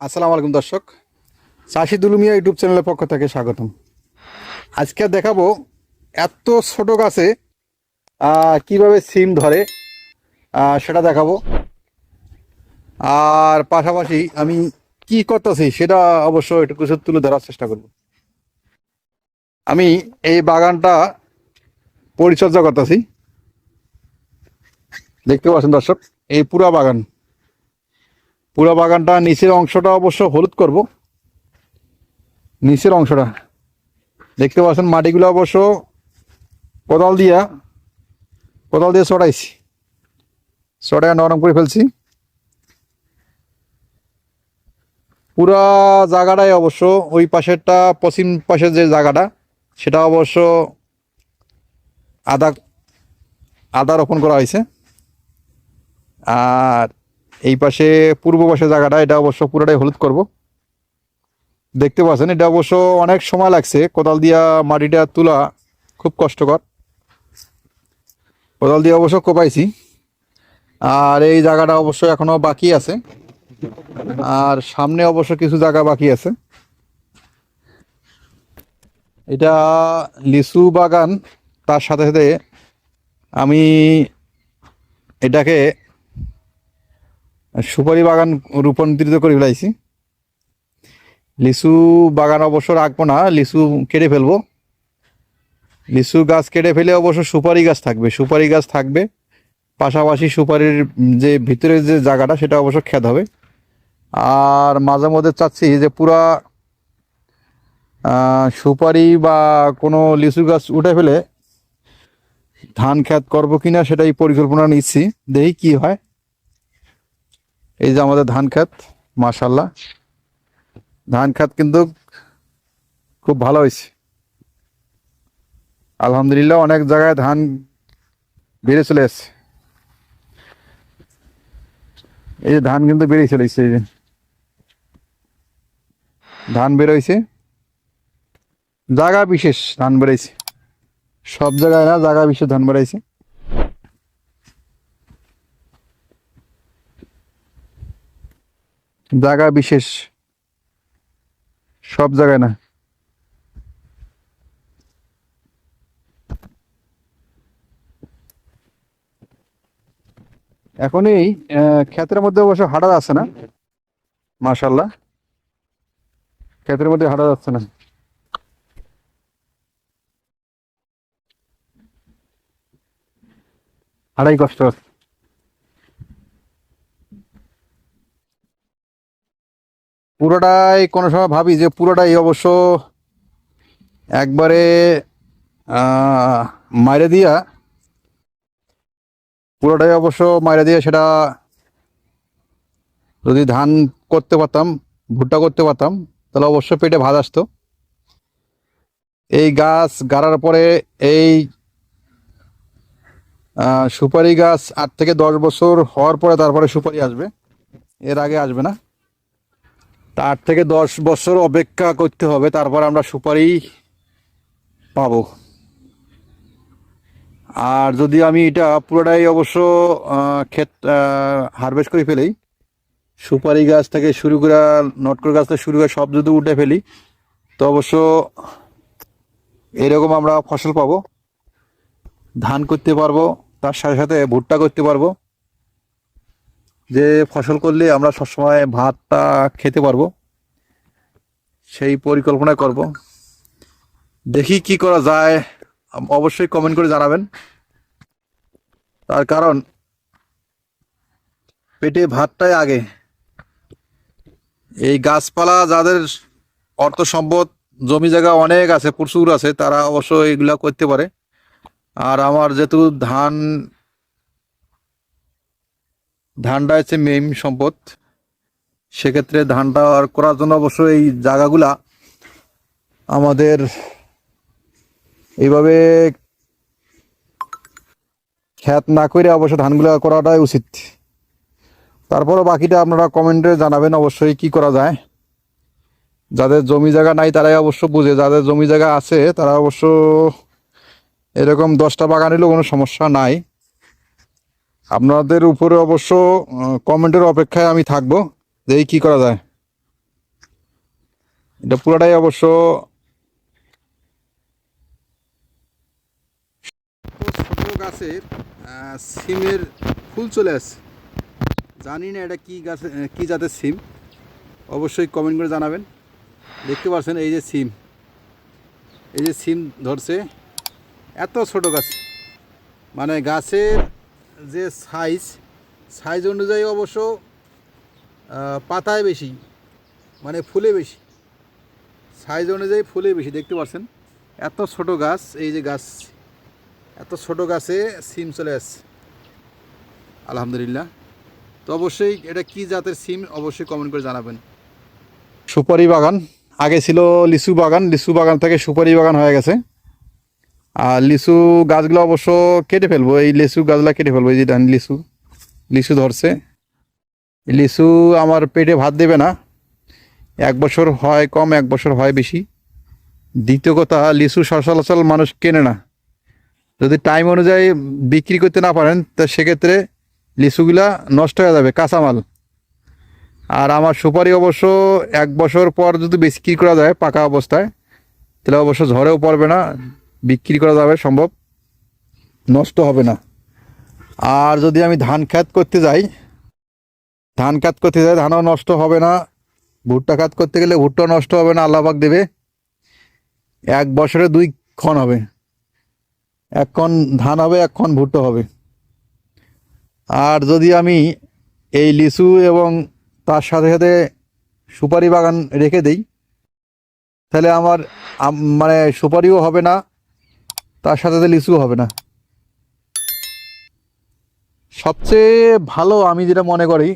আসসালামু আলাইকুম দর্শক। চাষি দুলুমিয়া ইউটিউব চ্যানেলের পক্ষ থেকে স্বাগতম। আজকে দেখাবো এত ছোট গাছে কীভাবে সিম ধরে সেটা দেখাবো। আর পাশাপাশি আমি কি করতেছি সেটা অবশ্য একটু কিছু তুলে ধরার চেষ্টা করব। আমি এই বাগানটা পরিচর্যা করতেছি। দেখতে পাচ্ছেন দর্শক, এই পুরা বাগান। পুরো বাগানটা নিচের অংশটা অবশ্য হলুদ করব। নিচের অংশটা। দেখতে পাচ্ছেন মাটিগুলো অবশ্য কোদাল দিয়া, কোদাল দিয়ে চড়াইছি চড়াই নরম করে ফেলছি। পুরা জায়গাটাই অবশ্য ওই পাশেরটা, পশ্চিম পাশের যে জায়গাটা, সেটা অবশ্য আদা আদা রোপণ করা হয়েছে। আর এই পাশে পূর্ব পাশে জায়গাটা, এটা অবশ্য পুরোটাই হলুদ করব। দেখতে পাচ্ছেন, এটা অবশ্য অনেক সময় লাগছে। কোদাল দিয়া মাটিটা তোলা খুব কষ্টকর। কোদাল দিয়ে অবশ্য কোপাইছি। আর এই জায়গাটা অবশ্য এখনও বাকি আছে। আর সামনে অবশ্য কিছু জায়গা বাকি আছে। এটা লিচু বাগান, তার সাথে সাথে আমি এটাকে সুপারি বাগান রূপান্তরিত করে ফেলাইছি। লিচু বাগান অবশ্য রাখব না, লিচু কেটে ফেলব। লিচু গাছ কেটে ফেলে অবশ্য সুপারি গাছ থাকবে, সুপারি গাছ থাকবে। পাশাপাশি সুপারির যে ভিতরের যে জায়গাটা, সেটা অবশ্য খেত হবে। আর মাঝে মধ্যে চাচ্ছি যে পুরা সুপারি বা কোনো লিচু গাছ উঠে ফেলে ধান খেত করব কিনা সেটাই পরিকল্পনা নিচ্ছি, দেখি কি হয়। এই যে আমাদের ধান ক্ষেত মাশাল্লাহ ধান খাত কিন্তু খুব ভালো হয়েছে। আলহামদুলিল্লাহ অনেক জায়গায় ধান বেড়ে চলে এসছে এই যে ধান কিন্তু বেড়ে চলে এসছে এই যে। ধান বেরোইছে জায়গা বিশেষ ধান বেড়েছে সব জায়গায় না, জায়গা বিশেষ ধান বেড়াইছে জায়গা বিশেষ? সব জায়গায় না? এখন এই ক্ষেতের মধ্যে অবশ্য হাঁটা যাচ্ছে না। মাশাল্লাহ ক্ষেতের মধ্যে হাঁটা যাচ্ছে না। হাঁটাই কষ্ট হচ্ছে। পুরোটাই কোনো সময় ভাবি যে পুরোটাই অবশ্য একবারে মাইরে দিয়া, পুরোটাই অবশ্য মাইরে দিয়ে সেটা যদি ধান করতে পারতাম, ভুট্টা করতে পারতাম, তাহলে অবশ্য পেটে ভাত আসতো। এই গাছ গাড়ার পরে এই সুপারি গাছ আট থেকে দশ বছর হওয়ার পরে তারপরে সুপারি আসবে। এর আগে আসবে না। তা আট থেকে দশ বছর অপেক্ষা করতে হবে, তারপর আমরা সুপারি পাব। আর যদি আমি এটা পুরোটাই অবশ্য ক্ষেত হারভেস্ট করে ফেলি, সুপারি গাছ থেকে শুরু করে নটকর গাছ থেকে শুরু করে সব যদি উঠে ফেলি, তো অবশ্য এরকম আমরা ফসল পাবো। ধান করতে পারব, তার সাথে সাথে ভুট্টা করতে পারব। যে ফসল করলে আমরা সবসময় ভাতটা খেতে পারব, সেই পরিকল্পনা করব। দেখি কি করা যায়, অবশ্যই কমেন্ট করে জানাবেন। তার কারণ, পেটে ভাতটাই আগে। এই গাছপালা যাদের অর্থ সম্পদ, জমি জায়গা অনেক আছে, প্রচুর আছে, তারা অবশ্য এগুলা করতে পারে। আর আমার যেহেতু ধান ধানটা হচ্ছে মেইন সম্পদ। সেক্ষেত্রে ধানটা আর করার জন্য অবশ্যই এই জায়গাগুলা আমাদের এইভাবে খ্যাত না করে অবশ্য ধানগুলো করাটাই উচিত। তারপরও বাকিটা আপনারা কমেন্টে জানাবেন অবশ্যই কি করা যায়। যাদের জমি জায়গা নাই তারাই অবশ্য বুঝে, যাদের জমি জায়গা আছে তারা অবশ্য এরকম দশটা বাগান কোনো সমস্যা নাই। আপনাদের উপরে অবশ্য কমেন্টের অপেক্ষায় আমি থাকব, যে কি করা যায়। এটা পুরোটাই অবশ্য গাছের সিমের ফুল চলে আসছে। জানি না এটা কি গাছে কি জাতের সিম। অবশ্যই কমেন্ট করে জানাবেন। দেখতে পাচ্ছেন এই যে সিম। এই যে সিম ধরছে। এত ছোট গাছ। মানে গাছের যে সাইজ সাইজ অনুযায়ী অবশ্য পাতায় বেশি মানে ফুলে বেশি। সাইজ অনুযায়ী ফুলে বেশি, দেখতে পাচ্ছেন এত ছোট গাছ, এই যে গাছ, এত ছোট গাছে সিম চলে আসছে। আলহামদুলিল্লাহ। তো অবশ্যই এটা কি জাতের সিম, অবশ্যই কমেন্ট করে জানাবেন। সুপারি বাগান, আগে ছিল লিচু বাগান লিচু বাগান থেকে সুপারি বাগান হয়ে গেছে। আর লিচু গাছগুলো অবশ্য কেটে ফেলব। এই লিচু গাছগুলো কেটে ফেলব, এই যে ডান লিচু লিচু ধরছে। লিচু আমার পেটে ভাত দেবে না। এক বছর হয় কম, এক বছর হয় বেশি। দ্বিতীয় কথা, লিচু সচরাচর মানুষ কেনে না। যদি টাইম অনুযায়ী বিক্রি করতে না পারেন, তা সেক্ষেত্রে লিচুগুলা নষ্ট হয়ে যাবে, কাঁচামাল। আর আমার সুপারি অবশ্য এক বছর পর যদি বিক্রি করা যায় পাকা অবস্থায়, তাহলে অবশ্য ঝড়েও পড়বে না। বিক্রি করা যাবে, সম্ভব? নষ্ট হবে না। আর যদি আমি ধান খ্যাত করতে যাই, ধান খ্যাত করতে যাই, ধানও নষ্ট হবে না। ভুট্টা খাত করতে গেলে ভুট্টা নষ্ট হবে না আল্লাহবাক দেবে। এক বছরে দুই ক্ষণ হবে। এক ক্ষণ ধান হবে, এক ক্ষণ ভুট্টা হবে। আর যদি আমি এই লিচু এবং তার সাথে সাথে সুপারি বাগান রেখে দেই, তাহলে আমার মানে সুপারিও হবে না তার সাথে তো লিচু হবে না। সবচেয়ে ভালো আমি যেটা মনে করি